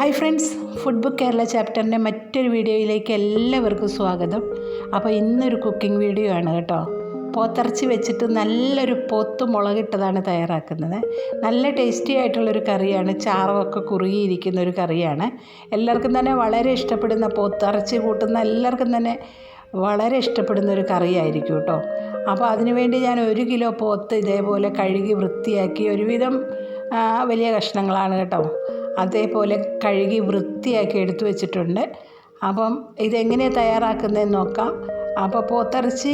Hi friends food book Kerala ചാപ്റ്ററിന്റെ മറ്റൊരു വീഡിയോയിലേക്ക് എല്ലാവർക്കും സ്വാഗതം. അപ്പോൾ ഇന്നൊരു കുക്കിംഗ് വീഡിയോ ആണ് കേട്ടോ. പോത്തിറച്ചി വെച്ചിട്ട് നല്ലൊരു പോത്ത് മുളകിട്ടതാണ് തയ്യാറാക്കുന്നത്. നല്ല ടേസ്റ്റി ആയിട്ടുള്ളൊരു കറിയാണ്. ചാറൊക്കെ കുറുകിയിരിക്കുന്ന ഒരു കറിയാണ്. എല്ലാവർക്കും തന്നെ വളരെ ഇഷ്ടപ്പെടുന്ന പോത്തിറച്ചി കൂട്ടുന്ന എല്ലാവർക്കും തന്നെ വളരെ ഇഷ്ടപ്പെടുന്ന ഒരു കറിയായിരിക്കും കേട്ടോ. അപ്പോൾ അതിനുവേണ്ടി ഞാൻ ഒരു കിലോ പോത്ത് ഇതേപോലെ കഴുകി വൃത്തിയാക്കി ഒരുവിധം വലിയ കഷ്ണങ്ങളാണ് കേട്ടോ. അതേപോലെ കഴുകി വൃത്തിയാക്കി എടുത്തു വെച്ചിട്ടുണ്ട്. അപ്പം ഇതെങ്ങനെയാണ് തയ്യാറാക്കുന്നതെന്ന് നോക്കാം. അപ്പോൾ പോത്തിറച്ചി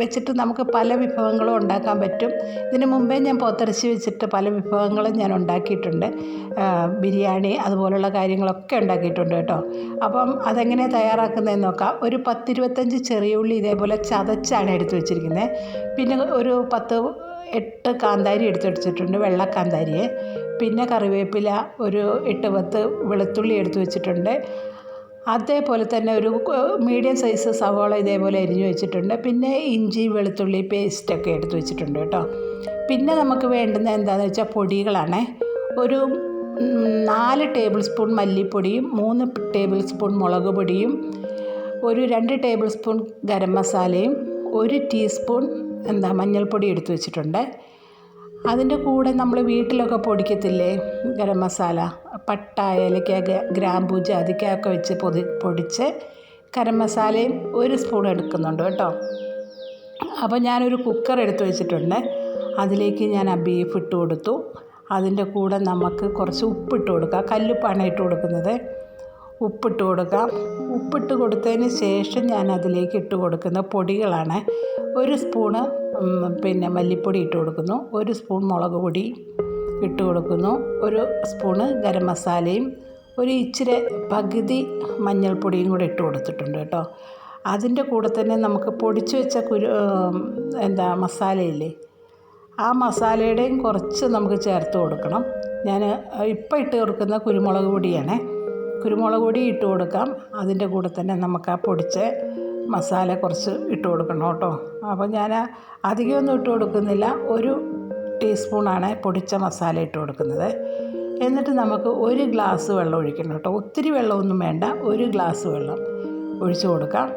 വെച്ചിട്ട് നമുക്ക് പല വിഭവങ്ങളും ഉണ്ടാക്കാൻ പറ്റും. ഇതിന് മുമ്പേ ഞാൻ പോത്തിറച്ചി വെച്ചിട്ട് പല വിഭവങ്ങളും ഞാൻ ഉണ്ടാക്കിയിട്ടുണ്ട്. ബിരിയാണി അതുപോലുള്ള കാര്യങ്ങളൊക്കെ ഉണ്ടാക്കിയിട്ടുണ്ട് കേട്ടോ. അപ്പം അതെങ്ങനെ തയ്യാറാക്കുന്നതെന്ന് നോക്കാം. ഒരു പത്തിരുപത്തഞ്ച് ചെറിയ ഉള്ളി ഇതേപോലെ ചതച്ചാണ് എടുത്തു വെച്ചിരിക്കുന്നത്. പിന്നെ ഒരു പത്ത് എട്ട് കാന്താരി എടുത്തു വെച്ചിട്ടുണ്ട് വെള്ള കാന്താരിയെ. പിന്നെ കറിവേപ്പില ഒരു എട്ട് പത്ത് വെളുത്തുള്ളി എടുത്തു വെച്ചിട്ടുണ്ട്. അതേപോലെ തന്നെ ഒരു മീഡിയം സൈസ് സവാള ഇതേപോലെ അരിഞ്ഞു വെച്ചിട്ടുണ്ട്. പിന്നെ ഇഞ്ചി വെളുത്തുള്ളി പേസ്റ്റൊക്കെ എടുത്തു വെച്ചിട്ടുണ്ട് കേട്ടോ. പിന്നെ നമുക്ക് വേണ്ടുന്ന എന്താണെന്ന് വെച്ചാൽ പൊടികളാണ്. ഒരു നാല് ടേബിൾ സ്പൂൺ മല്ലിപ്പൊടിയും മൂന്ന് ടേബിൾ സ്പൂൺ മുളക് പൊടിയും ഒരു രണ്ട് ടേബിൾ സ്പൂൺ ഗരം മസാലയും ഒരു ടീസ്പൂൺ എന്താ മഞ്ഞൾപ്പൊടി എടുത്തു വെച്ചിട്ടുണ്ട്. അതിന്റെ കൂടെ നമ്മൾ വീട്ടിലൊക്കെ പൊടിക്കത്തില്ലേ? ഗരം മസാല പട്ട ഏലക്ക ഗ്രാമ്പൂ ജാതിക്കയൊക്കെ വെച്ച് പൊതി പൊടിച്ച് ഗരം മസാലയും ഒരു സ്പൂൺ എടുക്കുന്നുണ്ട് കേട്ടോ. അപ്പോൾ ഞാനൊരു കുക്കർ എടുത്ത് വെച്ചിട്ടുണ്ട്. അതിലേക്ക് ഞാൻ ആ ബീഫ് ഇട്ട് കൊടുത്തു. അതിന്റെ കൂടെ നമുക്ക് കുറച്ച് ഉപ്പിട്ട് കൊടുക്കാം. കല്ലുപ്പാണ് ഇട്ട് കൊടുക്കുന്നത്. ഉപ്പിട്ട് കൊടുക്കാം. ഉപ്പിട്ട് കൊടുത്തതിന് ശേഷം ഞാൻ അതിലേക്ക് ഇട്ട് കൊടുക്കുന്ന പൊടികളാണ്. ഒരു സ്പൂണ് പിന്നെ മല്ലിപ്പൊടി ഇട്ട് കൊടുക്കുന്നു. ഒരു സ്പൂൺ മുളക് പൊടി ഇട്ട് കൊടുക്കുന്നു. ഒരു സ്പൂണ് ഗരം മസാലയും ഒരു ഇച്ചിരി പകുതി മഞ്ഞൾപ്പൊടിയും കൂടെ ഇട്ട് കൊടുത്തിട്ടുണ്ട് കേട്ടോ. അതിന്റെ കൂടെ തന്നെ നമുക്ക് പൊടിച്ചു വെച്ച കുരു എന്താ മസാലയില്ലേ ആ മസാലയുടെയും കുറച്ച് നമുക്ക് ചേർത്ത് കൊടുക്കണം. ഞാൻ ഇപ്പം ഇട്ട് കൊടുക്കുന്ന കുരുമുളക് പൊടിയാണേ. കുരുമുളക് പൊടി ഇട്ട് കൊടുക്കാം. അതിന്റെ കൂടെ തന്നെ നമുക്ക് ആ പൊടിച്ച മസാല കുറച്ച് ഇട്ട് കൊടുക്കണം കേട്ടോ. അപ്പോൾ ഞാൻ അധികമൊന്നും ഇട്ട് കൊടുക്കുന്നില്ല. ഒരു ടീസ്പൂണാണ് പൊടിച്ച മസാല ഇട്ട് കൊടുക്കുന്നത്. എന്നിട്ട് നമുക്ക് ഒരു ഗ്ലാസ് വെള്ളം ഒഴിക്കണം കേട്ടോ. ഒത്തിരി വെള്ളമൊന്നും വേണ്ട. ഒരു ഗ്ലാസ് വെള്ളം ഒഴിച്ച് കൊടുക്കാം.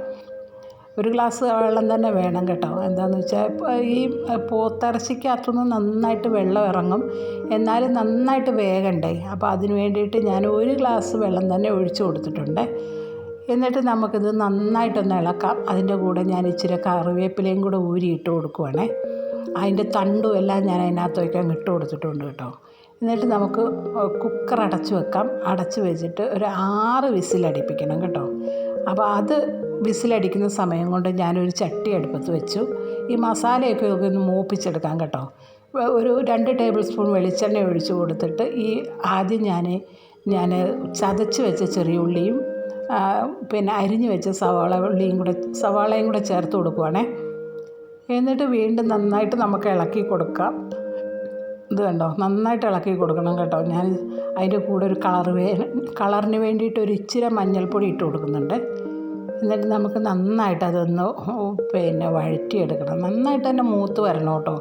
ഒരു ഗ്ലാസ് വെള്ളം തന്നെ വേണം കേട്ടോ. എന്താണെന്ന് വെച്ചാൽ ഈ പോത്തിറച്ചിക്കകത്തുനിന്ന് നന്നായിട്ട് വെള്ളം ഇറങ്ങും. എന്നാലും നന്നായിട്ട് വേഗണ്ടേ. അപ്പോൾ അതിന് വേണ്ടിയിട്ട് ഞാൻ ഒരു ഗ്ലാസ് വെള്ളം തന്നെ ഒഴിച്ചു കൊടുത്തിട്ടുണ്ട്. എന്നിട്ട് നമുക്കിത് നന്നായിട്ടൊന്ന് ഇളക്കാം. അതിന്റെ കൂടെ ഞാൻ ഇച്ചിരി കറിവേപ്പിലയും കൂടെ ഊരി ഇട്ട് കൊടുക്കുവാണേ. അതിന്റെ തണ്ടും എല്ലാം ഞാൻ അതിനകത്തേക്ക് അങ്ങ് ഇട്ട് കൊടുത്തിട്ടുണ്ട് കേട്ടോ. എന്നിട്ട് നമുക്ക് കുക്കർ അടച്ച് വെക്കാം. അടച്ച് വെച്ചിട്ട് ഒരു ആറ് വിസിലടിപ്പിക്കണം കേട്ടോ. അപ്പോൾ അത് വിസിലടിക്കുന്ന സമയം കൊണ്ട് ഞാനൊരു ചട്ടി അടുപ്പത്ത് വെച്ചു. ഈ മസാലയൊക്കെ ഒന്ന് മൂപ്പിച്ചെടുക്കാം കേട്ടോ. ഒരു രണ്ട് ടേബിൾ സ്പൂൺ വെളിച്ചെണ്ണ ഒഴിച്ച് കൊടുത്തിട്ട് ഈ ആദ്യം ഞാൻ ഞാൻ ചതച്ച് വെച്ച ചെറിയ ഉള്ളിയും പിന്നെ അരിഞ്ഞ് വെച്ച സവാള ഉള്ളിയും കൂടെ സവാളയും കൂടെ ചേർത്ത് കൊടുക്കുവാണേ. എന്നിട്ട് വീണ്ടും നന്നായിട്ട് നമുക്ക് ഇളക്കി കൊടുക്കാം. ഇത് കണ്ടോ? നന്നായിട്ട് ഇളക്കി കൊടുക്കണം കേട്ടോ. ഞാൻ അതിന്റെ കൂടെ ഒരു കളർ വേ കളറിന് വേണ്ടിയിട്ട് ഒരു ഇച്ചിരി മഞ്ഞൾപ്പൊടി ഇട്ട് കൊടുക്കുന്നുണ്ട്. എന്നിട്ട് നമുക്ക് നന്നായിട്ട് അതൊന്ന് പിന്നെ വഴറ്റിയെടുക്കണം. നന്നായിട്ട് തന്നെ മൂത്ത് വരണം കേട്ടോ.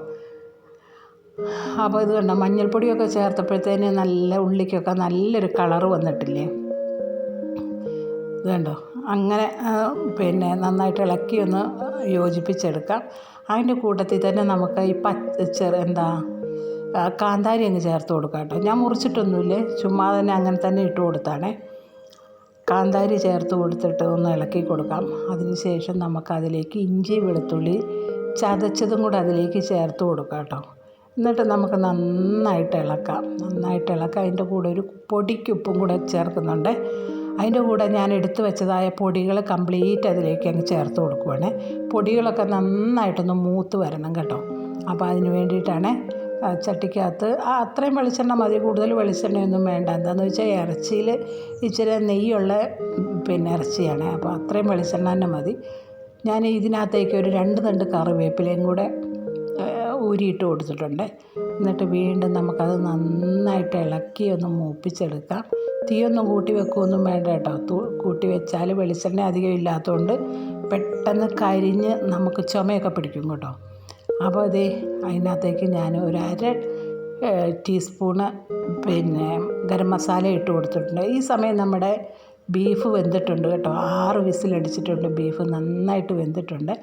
അപ്പോൾ ഇത് കണ്ടോ? മഞ്ഞൾപ്പൊടിയൊക്കെ ചേർത്തപ്പോഴത്തേന് നല്ല ഉള്ളിക്കൊക്കെ നല്ലൊരു കളറ് വന്നിട്ടില്ലേ? ഇത് കണ്ടോ? അങ്ങനെ പിന്നെ നന്നായിട്ട് ഇളക്കി ഒന്ന് യോജിപ്പിച്ചെടുക്കാം. അതിന്റെ കൂട്ടത്തിൽ തന്നെ നമുക്ക് ഈ പച്ച എന്താ കാന്താരി അങ്ങ് ചേർത്ത് കൊടുക്കാം കേട്ടോ. ഞാൻ മുറിച്ചിട്ടൊന്നുമില്ലേ ചുമ്മാ തന്നെ അങ്ങനെ തന്നെ ഇട്ട് കൊടുത്താണേ. കാന്താരി ചേർത്ത് കൊടുത്തിട്ട് ഒന്ന് ഇളക്കി കൊടുക്കാം. അതിന് ശേഷം നമുക്ക് അതിലേക്ക് ഇഞ്ചി വെളുത്തുള്ളി ചതച്ചതും കൂടെ അതിലേക്ക് ചേർത്ത് കൊടുക്കാം കേട്ടോ. എന്നിട്ട് നമുക്ക് നന്നായിട്ട് ഇളക്കാം. നന്നായിട്ട് ഇളക്കാം. അതിന്റെ കൂടെ ഒരു പൊടിക്കുപ്പും കൂടെ ചേർക്കുന്നുണ്ട്. അതിന്റെ കൂടെ ഞാൻ എടുത്തു വെച്ചതായ പൊടികൾ കംപ്ലീറ്റ് അതിലേക്ക് അങ്ങ് ചേർത്ത് കൊടുക്കുവാണ്. പൊടികളൊക്കെ നന്നായിട്ടൊന്ന് മൂത്ത് വരണം കേട്ടോ. അപ്പോൾ അതിന് വേണ്ടിയിട്ടാണ് ചട്ടിക്കകത്ത് ആ അത്രയും വെളിച്ചെണ്ണ മതി. കൂടുതൽ വെളിച്ചെണ്ണയൊന്നും വേണ്ട. എന്താണെന്ന് വെച്ചാൽ ഇറച്ചിയിൽ ഇച്ചിരി നെയ്യുള്ള പിന്നെ ഇറച്ചിയാണ്. അപ്പോൾ അത്രയും വെളിച്ചെണ്ണ തന്നെ മതി. ഞാൻ ഇതിനകത്തേക്ക് ഒരു രണ്ട് തണ്ട് കറിവേപ്പിലയും കൂടെ ഊരിയിട്ട് കൊടുത്തിട്ടുണ്ട്. എന്നിട്ട് വീണ്ടും നമുക്കത് നന്നായിട്ട് ഇളക്കി ഒന്ന് മൂപ്പിച്ചെടുക്കാം. തീയൊന്നും കൂട്ടി വെക്കുകയൊന്നും വേണ്ട കേട്ടോ. തൂ കൂട്ടി വെച്ചാൽ വെളിച്ചെണ്ണ അധികം ഇല്ലാത്തതുകൊണ്ട് പെട്ടെന്ന് കരിഞ്ഞ് നമുക്ക് ചുമയൊക്കെ പിടിക്കും കേട്ടോ. അപ്പോൾ അതേ അതിനകത്തേക്ക് ഞാൻ ഒരു അര ടീസ്പൂണ് പിന്നെ ഗരം മസാല ഇട്ട് കൊടുത്തിട്ടുണ്ട്. ഈ സമയം നമ്മുടെ ബീഫ് വെന്തിട്ടുണ്ട് കേട്ടോ. ആറ് വിസിലടിച്ചിട്ടുണ്ട് ബീഫ് നന്നായിട്ട് വെന്തിട്ടുണ്ട്.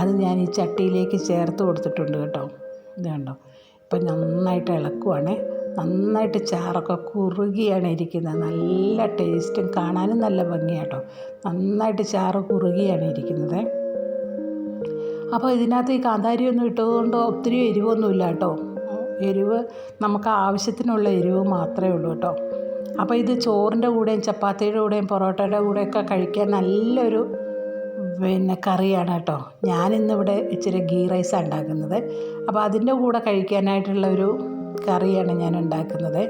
അത് ഞാൻ ഈ ചട്ടിയിലേക്ക് ചേർത്ത് കൊടുത്തിട്ടുണ്ട് കേട്ടോ. ഇത് കണ്ടോ? ഇപ്പം നന്നായിട്ട് ഇളക്കുവാണ്. നന്നായിട്ട് ചാറൊക്കെ കുറുകിയാണ് ഇരിക്കുന്നത്. നല്ല ടേസ്റ്റും കാണാനും നല്ല ഭംഗിയാട്ടോ. നന്നായിട്ട് ചാറ് കുറുകിയാണ് ഇരിക്കുന്നത്. അപ്പോൾ ഇതിനകത്ത് ഈ കാന്താരിയൊന്നും ഇട്ടതുകൊണ്ട് ഒത്തിരി എരിവൊന്നുമില്ല കേട്ടോ എരിവ് നമുക്ക് ആവശ്യത്തിനുള്ള എരിവ് മാത്രമേ ഉള്ളൂ കേട്ടോ. അപ്പോൾ ഇത് ചോറിന്റെ കൂടെയും ചപ്പാത്തിയുടെ കൂടെയും പൊറോട്ടയുടെ കൂടെയൊക്കെ കഴിക്കാൻ നല്ലൊരു പിന്നെ കറിയാണ് കേട്ടോ. ഞാനിന്നിവിടെ ഇച്ചിരി ഗീ റൈസാണ് ഉണ്ടാക്കുന്നത്. അപ്പോൾ അതിന്റെ കൂടെ കഴിക്കാനായിട്ടുള്ള ഒരു കറിയാണ് ഞാൻ ഉണ്ടാക്കുന്നത്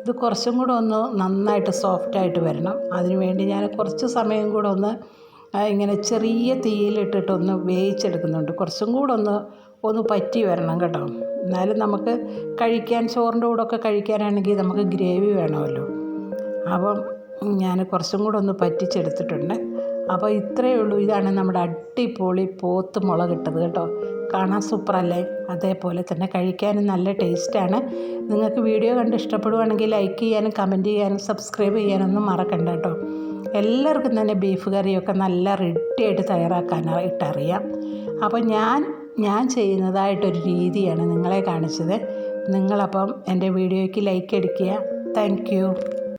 ഇത് കുറച്ചും കൂടെ ഒന്ന് നന്നായിട്ട് സോഫ്റ്റായിട്ട് വരണം. അതിനുവേണ്ടി ഞാൻ കുറച്ച് സമയം കൂടെ ഒന്ന് ഇങ്ങനെ ചെറിയ തീയിലിട്ടിട്ട് ഒന്ന് വേവിച്ചെടുക്കുന്നുണ്ട്. കുറച്ചും കൂടെ ഒന്ന് ഒന്ന് പറ്റി വരണം കേട്ടോ. എന്നാലും നമുക്ക് കഴിക്കാൻ ചോറിന്റെ കൂടെ ഒക്കെ കഴിക്കാനാണെങ്കിൽ നമുക്ക് ഗ്രേവി വേണമല്ലോ. അപ്പം ഞാൻ കുറച്ചും കൂടെ ഒന്ന് പറ്റിച്ചെടുത്തിട്ടുണ്ട്. അപ്പോൾ ഇത്രയേ ഉള്ളൂ. ഇതാണ് നമ്മുടെ അടിപൊളി പോത്ത് മുളകിട്ടത് കേട്ടോ. കാണാൻ സൂപ്പറല്ലേ? അതേപോലെ തന്നെ കഴിക്കാനും നല്ല ടേസ്റ്റാണ്. നിങ്ങൾക്ക് വീഡിയോ കണ്ട് ഇഷ്ടപ്പെടുവാണെങ്കിൽ ലൈക്ക് ചെയ്യാനും കമന്റ് ചെയ്യാനും സബ്സ്ക്രൈബ് ചെയ്യാനൊന്നും മറക്കണ്ട കേട്ടോ. എല്ലാവർക്കും തന്നെ ബീഫ് കറിയൊക്കെ നല്ല റെഡിയായിട്ട് തയ്യാറാക്കാനായിട്ട് അറിയാം അപ്പോൾ ഞാൻ ഞാൻ ചെയ്യുന്നതായിട്ടൊരു രീതിയാണ് നിങ്ങളെ കാണിച്ചത്. നിങ്ങളപ്പം എന്റെ വീഡിയോയ്ക്ക് ലൈക്ക് അടിക്കുക. താങ്ക്